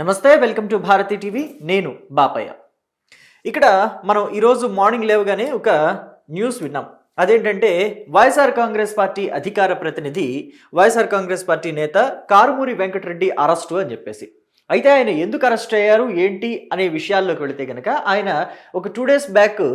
నమస్తే welcome to Bharati TV. నేను బాపయ్య. ఇక్కడ మనం ఈరోజు మార్నింగ్ లేవగానే ఒక న్యూస్ విన్నాం. అదేంటంటే వైఎస్ఆర్ కాంగ్రెస్ పార్టీ అధికార ప్రతినిధి వైఎస్ఆర్ కాంగ్రెస్ పార్టీ నేత కారుమూరి వెంకటరెడ్డి అరెస్టు అని చెప్పేసి. అయితే ఆయన ఎందుకు అరెస్ట్ అయ్యారు ఏంటి అనే విషయాల్లోకి వెళితే కనుక ఆయన ఒక టూ డేస్ బ్యాక్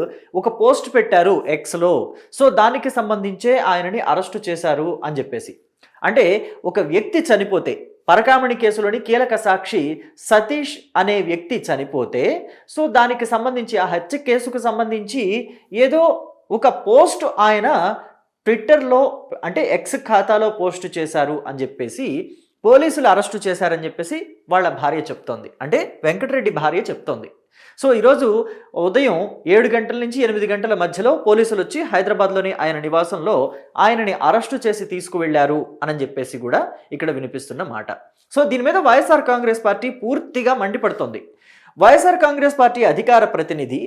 ఒక పోస్ట్ పెట్టారు ఎక్స్లో సో దానికి సంబంధించే ఆయనని అరెస్టు చేశారు అని చెప్పేసి. అంటే ఒక వ్యక్తి చనిపోతే పరకామణి కేసులోని కీలక సాక్షి సతీష్ అనే వ్యక్తి చనిపోతే సో దానికి సంబంధించి ఆ హత్య కేసుకు సంబంధించి ఏదో ఒక పోస్ట్ ఆయన ట్విట్టర్లో అంటే ఎక్స్ ఖాతాలో పోస్ట్ చేశారు అని చెప్పేసి పోలీసులు అరెస్టు చేశారని చెప్పేసి వాళ్ళ భార్య చెప్తోంది. అంటే వెంకటరెడ్డి భార్య చెప్తోంది. సో ఈరోజు ఉదయం ఏడు గంటల నుంచి ఎనిమిది గంటల మధ్యలో పోలీసులు వచ్చి హైదరాబాద్లోని ఆయన నివాసంలో ఆయనని అరెస్టు చేసి తీసుకువెళ్ళారు అని చెప్పేసి కూడా ఇక్కడ వినిపిస్తున్న మాట. సో దీని మీద వైఎస్ఆర్ కాంగ్రెస్ పార్టీ పూర్తిగా మండిపడుతోంది. వైఎస్ఆర్ కాంగ్రెస్ పార్టీ అధికార ప్రతినిధి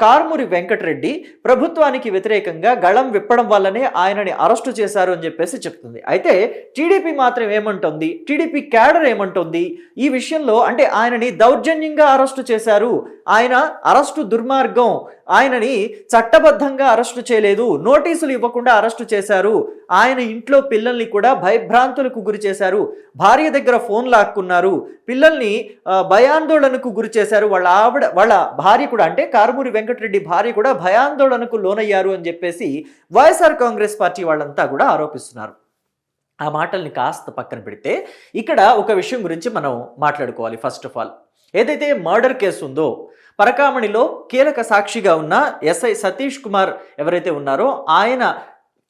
కారుమూరి వెంకటరెడ్డి ప్రభుత్వానికి వ్యతిరేకంగా గళం విప్పడం వల్లనే ఆయనని అరెస్టు చేశారు అని చెప్పేసి చెప్తుంది. అయితే టీడీపీ మాత్రం ఏమంటుంది? టీడీపీ క్యాడర్ ఏమంటుంది? ఈ విషయంలో అంటే ఆయనని దౌర్జన్యంగా అరెస్టు చేశారు. ఆయన అరెస్టు దుర్మార్గం. ఆయనని చట్టబద్ధంగా అరెస్టు చేయలేదు. నోటీసులు ఇవ్వకుండా అరెస్టు చేశారు. ఆయన ఇంట్లో పిల్లల్ని కూడా భయభ్రాంతులకు గురి చేశారు. భార్య దగ్గర ఫోన్ లాక్కున్నారు. పిల్లల్ని భయాందోళనకు గురి చేశారు. వాళ్ళ ఆవిడ వాళ్ళ భార్య కూడా అంటే కారుమూరి వెంకటరెడ్డి భార్య కూడా భయాందోళనకు లోనయ్యారు అని చెప్పేసి వైఎస్ఆర్ కాంగ్రెస్ పార్టీ వాళ్ళంతా కూడా ఆరోపిస్తున్నారు. ఆ మాటల్ని కాస్త పక్కన పెడితే ఇక్కడ ఒక విషయం గురించి మనం మాట్లాడుకోవాలి ఫస్ట్ ఆఫ్ ఆల్. ఏదైతే మర్డర్ కేసు ఉందో పరకామణిలో కీలక సాక్షిగా ఉన్న ఎస్ఐ సతీష్ కుమార్ ఎవరైతే ఉన్నారో ఆయన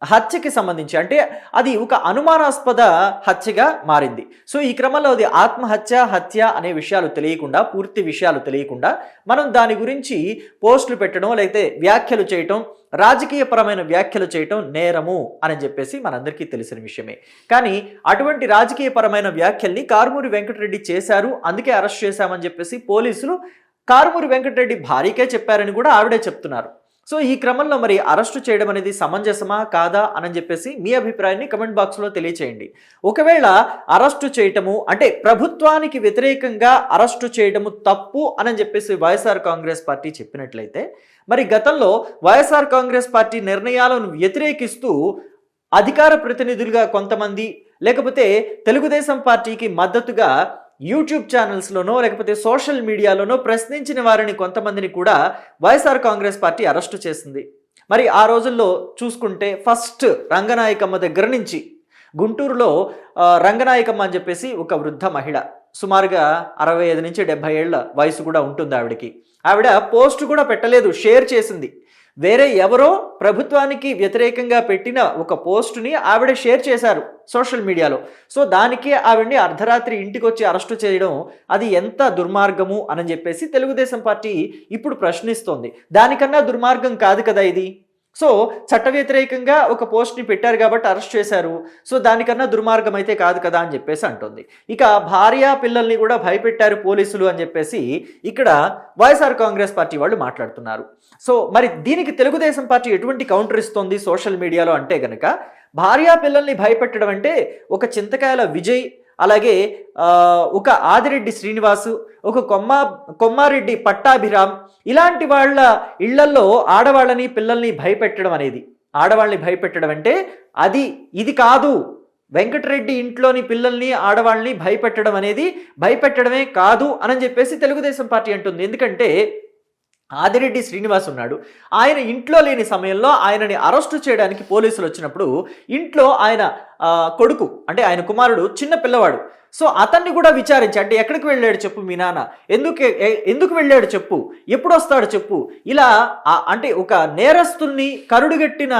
హత్యకి సంబంధించి. అంటే అది ఒక అనుమానాస్పద హత్యగా మారింది. సో ఈ క్రమంలో అది ఆత్మహత్య హత్య అనే విషయాలు తెలియకుండా పూర్తి విషయాలు తెలియకుండా మనం దాని గురించి పోస్టులు పెట్టడం లేకపోతే వ్యాఖ్యలు చేయటం రాజకీయపరమైన వ్యాఖ్యలు చేయటం నేరము అని చెప్పేసి మనందరికీ తెలిసిన విషయమే. కానీ అటువంటి రాజకీయపరమైన వ్యాఖ్యల్ని కారుమూరి వెంకటరెడ్డి చేశారు అందుకే అరెస్ట్ చేశామని చెప్పేసి పోలీసులు కారుమూరి వెంకటరెడ్డి భార్యకే చెప్పారని కూడా ఆవిడే చెప్తున్నారు. సో ఈ క్రమంలో మరి అరెస్టు చేయడం అనేది సమంజసమా కాదా అని చెప్పేసి మీ అభిప్రాయాన్ని కమెంట్ బాక్స్లో తెలియచేయండి. ఒకవేళ అరెస్టు చేయటము అంటే ప్రభుత్వానికి వ్యతిరేకంగా అరెస్టు చేయడము తప్పు అని చెప్పేసి వైఎస్ఆర్ కాంగ్రెస్ పార్టీ చెప్పినట్లయితే మరి గతంలో వైఎస్ఆర్ కాంగ్రెస్ పార్టీ నిర్ణయాలను వ్యతిరేకిస్తూ అధికార ప్రతినిధులుగా కొంతమంది లేకపోతే తెలుగుదేశం పార్టీకి మద్దతుగా యూట్యూబ్ ఛానల్స్లోనో లేకపోతే సోషల్ మీడియాలోనో ప్రశ్నించిన వారిని కొంతమందిని కూడా వైఎస్ఆర్ కాంగ్రెస్ పార్టీ అరెస్టు చేసింది. మరి ఆ రోజుల్లో చూసుకుంటే ఫస్ట్ రంగనాయకమ్మ దగ్గర నుంచి గుంటూరులో రంగనాయకమ్మ అని చెప్పేసి ఒక వృద్ధ మహిళ సుమారుగా అరవై ఐదు నుంచి డెబ్బై ఏళ్ళ వయసు కూడా ఉంటుంది ఆవిడకి. ఆవిడ పోస్ట్ కూడా పెట్టలేదు షేర్ చేసింది. వేరే ఎవరో ప్రభుత్వానికి వ్యతిరేకంగా పెట్టిన ఒక పోస్టుని ఆవిడ షేర్ చేశారు సోషల్ మీడియాలో. సో దానికి ఆవిడ్ని అర్ధరాత్రి ఇంటికి వచ్చి అరెస్టు చేయడం అది ఎంత దుర్మార్గము అని చెప్పేసి తెలుగుదేశం పార్టీ ఇప్పుడు ప్రశ్నిస్తోంది. దానికన్నా దుర్మార్గం కాదు కదా ఇది? సో చట్ట వ్యతిరేకంగా ఒక పోస్ట్ని పెట్టారు కాబట్టి అరెస్ట్ చేశారు. సో దానికన్నా దుర్మార్గం అయితే కాదు కదా అని చెప్పేసి అంటుంది. ఇక భార్య పిల్లల్ని కూడా భయపెట్టారు పోలీసులు అని చెప్పేసి ఇక్కడ వైఎస్ఆర్ కాంగ్రెస్ పార్టీ వాళ్ళు మాట్లాడుతున్నారు. సో మరి దీనికి తెలుగుదేశం పార్టీ ఎటువంటి కౌంటర్ ఇస్తోంది సోషల్ మీడియాలో అంటే కనుక భార్యా పిల్లల్ని భయపెట్టడం అంటే ఒక చింతకాయల విజయ్ అలాగే ఒక ఆదిరెడ్డి శ్రీనివాసు ఒక కొమ్మ కొమ్మారెడ్డి పట్టాభిరామ్ ఇలాంటి వాళ్ళ ఇళ్ళల్లో ఆడవాళ్ళని పిల్లల్ని భయపెట్టడం అనేది. ఆడవాళ్ళని భయపెట్టడం అంటే అది ఇది కాదు. వెంకటరెడ్డి ఇంట్లోని పిల్లల్ని ఆడవాళ్ళని భయపెట్టడం అనేది భయపెట్టడమే కాదు అని చెప్పేసి తెలుగుదేశం పార్టీ అంటుంది. ఎందుకంటే ఆదిరెడ్డి శ్రీనివాస్ ఉన్నాడు. ఆయన ఇంట్లో లేని సమయంలో ఆయనని అరెస్టు చేయడానికి పోలీసులు వచ్చినప్పుడు ఇంట్లో ఆయన కొడుకు అంటే ఆయన కుమారుడు చిన్న పిల్లవాడు. సో అతన్ని కూడా విచారించి అంటే ఎక్కడికి వెళ్ళాడు చెప్పు మీ నాన్న? ఎందుకు ఎందుకు వెళ్ళాడు చెప్పు? ఎప్పుడు వస్తాడు చెప్పు? ఇలా అంటే ఒక నేరస్తుల్ని కరుడుగట్టిన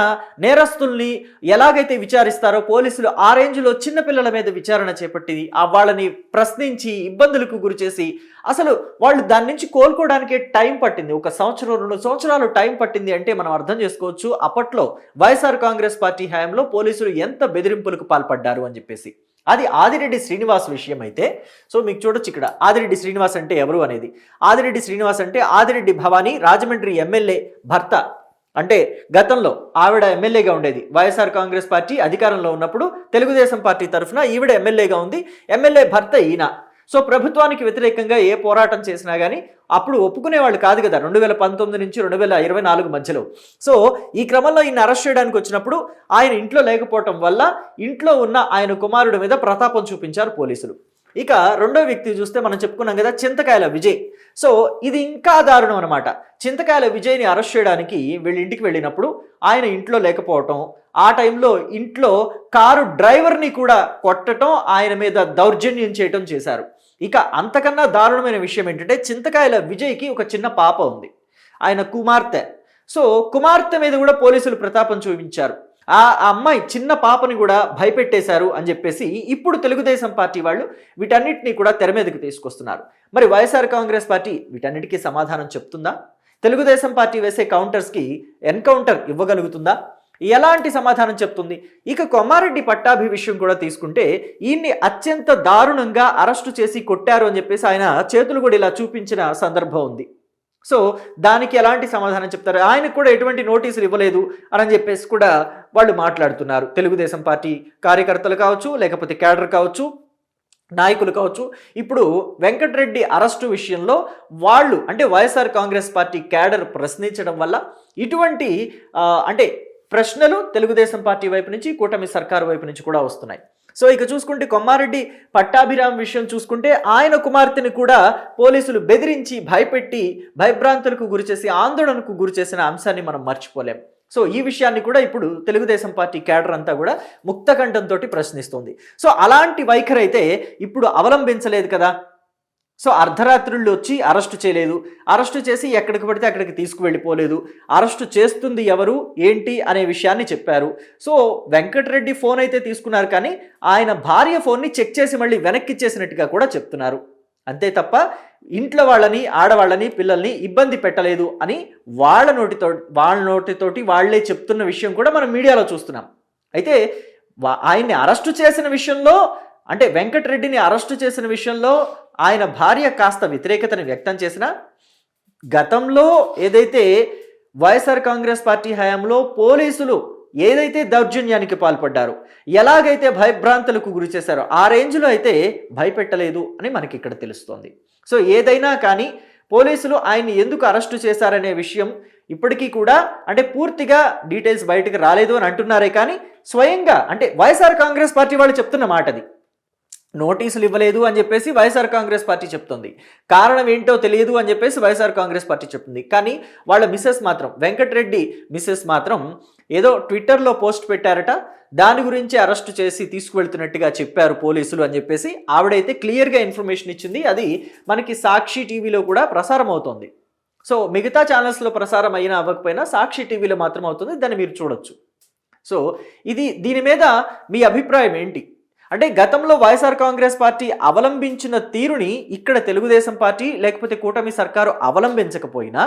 నేరస్తుల్ని ఎలాగైతే విచారిస్తారో పోలీసులు ఆ రేంజ్లో చిన్నపిల్లల మీద విచారణ చేపట్టి ఆ వాళ్ళని ప్రశ్నించి ఇబ్బందులకు గురిచేసి అసలు వాళ్ళు దాని నుంచి కోలుకోవడానికి టైం పట్టింది. ఒక సంవత్సరం రెండు సంవత్సరాలు టైం పట్టింది అంటే మనం అర్థం చేసుకోవచ్చు అప్పట్లో వైఎస్ఆర్ కాంగ్రెస్ పార్టీ హయాంలో పోలీసులు ఎంత బెదిరింపులకు పాల్పడ్డారు అని చెప్పేసి. అది ఆదిరెడ్డి శ్రీనివాస్ విషయం అయితే సో మీకు చూడొచ్చు ఇక్కడ ఆదిరెడ్డి శ్రీనివాస్ అంటే ఎవరు అనేది? ఆదిరెడ్డి శ్రీనివాస్ అంటే ఆదిరెడ్డి భవానీ రాజమండ్రి ఎమ్మెల్యే భర్త. అంటే గతంలో ఆవిడ ఎమ్మెల్యేగా ఉండేది. వైఎస్ఆర్ కాంగ్రెస్ పార్టీ అధికారంలో ఉన్నప్పుడు తెలుగుదేశం పార్టీ తరఫున ఈవిడ ఎమ్మెల్యేగా ఉంది. ఎమ్మెల్యే భర్త ఈయన. సో ప్రభుత్వానికి వ్యతిరేకంగా ఏ పోరాటం చేసినా కానీ అప్పుడు ఒప్పుకునే వాళ్ళు కాదు కదా రెండు వేల పంతొమ్మిది నుంచి రెండు వేల ఇరవై నాలుగు మధ్యలో. సో ఈ క్రమంలో ఈయన అరెస్ట్ చేయడానికి వచ్చినప్పుడు ఆయన ఇంట్లో లేకపోవటం వల్ల ఇంట్లో ఉన్న ఆయన కుమారుడి మీద ప్రతాపం చూపించారు పోలీసులు. ఇక రెండో వ్యక్తి చూస్తే మనం చెప్పుకున్నాం కదా చింతకాయల విజయ్. సో ఇది ఇంకా దారుణం అనమాట చింతకాయల విజయ్ని అరెస్ట్ చేయడానికి వీళ్ళ ఇంటికి వెళ్ళినప్పుడు ఆయన ఇంట్లో లేకపోవటం ఆ టైంలో ఇంట్లో కారు డ్రైవర్ని కూడా కొట్టడం ఆయన మీద దౌర్జన్యం చేయటం చేశారు. ఇక అంతకన్నా దారుణమైన విషయం ఏంటంటే చింతకాయల విజయ్కి ఒక చిన్న పాప ఉంది. ఆయన కుమార్తె. సో కుమార్తె మీద కూడా పోలీసులు ప్రతాపం చూపించారు. ఆ అమ్మాయి చిన్న పాపని కూడా భయపెట్టేశారు అని చెప్పేసి ఇప్పుడు తెలుగుదేశం పార్టీ వాళ్ళు వీటన్నిటిని కూడా తెర మీదకి తీసుకొస్తున్నారు. మరి వైఎస్ఆర్ కాంగ్రెస్ పార్టీ వీటన్నిటికీ సమాధానం చెప్తుందా? తెలుగుదేశం పార్టీ వేసే కౌంటర్స్కి ఎన్కౌంటర్ ఇవ్వగలుగుతుందా? ఎలాంటి సమాధానం చెప్తుంది? ఇక కొమారెడ్డి పట్టాభి విషయం కూడా తీసుకుంటే ఈయన్ని అత్యంత దారుణంగా అరెస్టు చేసి కొట్టారు అని చెప్పేసి ఆయన చేతులు కూడా ఇలా చూపించిన సందర్భం ఉంది. సో దానికి ఎలాంటి సమాధానం చెప్తారు? ఆయనకు కూడా ఎటువంటి నోటీసులు ఇవ్వలేదు అని చెప్పేసి కూడా వాళ్ళు మాట్లాడుతున్నారు. తెలుగుదేశం పార్టీ కార్యకర్తలు కావచ్చు లేకపోతే క్యాడర్ కావచ్చు నాయకులు కావచ్చు. ఇప్పుడు వెంకటరెడ్డి అరెస్టు విషయంలో వాళ్ళు అంటే వైఎస్ఆర్ కాంగ్రెస్ పార్టీ క్యాడర్ ప్రశ్నించడం వల్ల ఇటువంటి అంటే ప్రశ్నలు తెలుగుదేశం పార్టీ వైపు నుంచి కూటమి సర్కారు వైపు నుంచి కూడా వస్తున్నాయి. సో ఇక చూసుకుంటే కొమ్మారెడ్డి పట్టాభిరామ్ విషయం చూసుకుంటే ఆయన కుమార్తెని కూడా పోలీసులు బెదిరించి భయపెట్టి భయభ్రాంతులకు గురిచేసి ఆందోళనకు గురిచేసిన అంశాన్ని మనం మర్చిపోలేం. సో ఈ విషయాన్ని కూడా ఇప్పుడు తెలుగుదేశం పార్టీ కేడర్ అంతా కూడా ముక్తకంఠంతో ప్రశ్నిస్తుంది. సో అలాంటి వైఖరి అయితే ఇప్పుడు అవలంబించలేదు కదా. సో అర్ధరాత్రుళ్ళు వచ్చి అరెస్టు చేయలేదు. అరెస్టు చేసి ఎక్కడికి పడితే అక్కడికి తీసుకువెళ్ళిపోలేదు. అరెస్టు చేస్తుంది ఎవరు? ఏంటి? అనే విషయాన్ని చెప్పారు. సో వెంకటరెడ్డి ఫోన్ అయితే తీసుకున్నారు కానీ ఆయన భార్య ఫోన్ని చెక్ చేసి మళ్ళీ వెనక్కి ఇచ్చేసినట్టుగా కూడా చెప్తున్నారు. అంతే తప్ప ఇంట్లో వాళ్ళని ఆడవాళ్ళని పిల్లల్ని ఇబ్బంది పెట్టలేదు అని వాళ్ళ నోటితో వాళ్ళ నోటితోటి వాళ్ళే చెప్తున్న విషయం కూడా మనం మీడియాలో చూస్తున్నాం. అయితే ఆయన్ని అరెస్టు చేసిన విషయంలో అంటే వెంకటరెడ్డిని అరెస్టు చేసిన విషయంలో ఆయన భార్య కాస్త వ్యతిరేకతను వ్యక్తం చేసిన గతంలో ఏదైతే వైఎస్ఆర్ కాంగ్రెస్ పార్టీ హయాంలో పోలీసులు ఏదైతే దౌర్జన్యానికి పాల్పడ్డారు ఎలాగైతే భయభ్రాంతులకు గురి చేశారో ఆ రేంజ్లో అయితే భయపెట్టలేదు అని మనకి ఇక్కడ తెలుస్తోంది. సో ఏదైనా కానీ పోలీసులు ఆయన్ని ఎందుకు అరెస్టు చేశారనే విషయం ఇప్పటికీ కూడా అంటే పూర్తిగా డీటెయిల్స్ బయటకు రాలేదు అని అంటున్నారే కానీ స్వయంగా అంటే వైఎస్ఆర్ కాంగ్రెస్ పార్టీ వాళ్ళు చెప్తున్న మాట అది నోటీసులు ఇవ్వలేదు అని చెప్పేసి వైఎస్ఆర్ కాంగ్రెస్ పార్టీ చెప్తుంది. కారణం ఏంటో తెలియదు అని చెప్పేసి వైఎస్ఆర్ కాంగ్రెస్ పార్టీ చెప్తుంది. కానీ వాళ్ళ మిస్సెస్ మాత్రం వెంకటరెడ్డి మిస్సెస్ మాత్రం ఏదో ట్విట్టర్లో పోస్ట్ పెట్టారట. దాని గురించి అరెస్ట్ చేసి తీసుకువెళ్తున్నట్టుగా చెప్పారు పోలీసులు అని చెప్పేసి ఆవిడైతే క్లియర్గా ఇన్ఫర్మేషన్ ఇచ్చింది. అది మనకి సాక్షి టీవీలో కూడా ప్రసారం అవుతుంది. సో మిగతా ఛానల్స్లో ప్రసారం అయినా అవ్వకపోయినా సాక్షి టీవీలో మాత్రం అవుతుంది. దాన్ని మీరు చూడొచ్చు. సో ఇది దీని మీద మీ అభిప్రాయం ఏంటి? అంటే గతంలో వైఎస్ఆర్ కాంగ్రెస్ పార్టీ అవలంబించిన తీరుని ఇక్కడ తెలుగుదేశం పార్టీ లేకపోతే కూటమి సర్కారు అవలంబించకపోయినా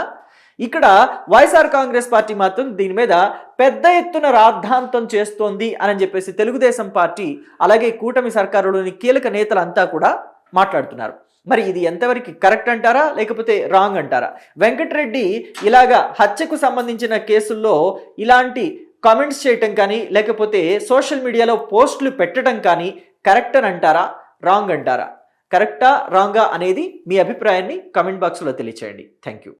ఇక్కడ వైఎస్ఆర్ కాంగ్రెస్ పార్టీ మాత్రం దీని మీద పెద్ద ఎత్తున రాద్ధాంతం చేస్తోంది అని చెప్పేసి తెలుగుదేశం పార్టీ అలాగే కూటమి సర్కారులోని కీలక నేతలంతా కూడా మాట్లాడుతున్నారు. మరి ఇది ఎంతవరకు కరెక్ట్ అంటారా లేకపోతే రాంగ్ అంటారా? వెంకటరెడ్డి ఇలాగా హత్యకు సంబంధించిన కేసుల్లో ఇలాంటి కామెంట్స్ చేయటం కానీ లేకపోతే సోషల్ మీడియాలో పోస్టులు పెట్టడం కానీ కరెక్ట్ అని అంటారా? రాంగ్ అంటారా? కరెక్టా రాంగా అనేది మీ అభిప్రాయాన్ని కమెంట్ బాక్స్లో తెలియచేయండి. Thank you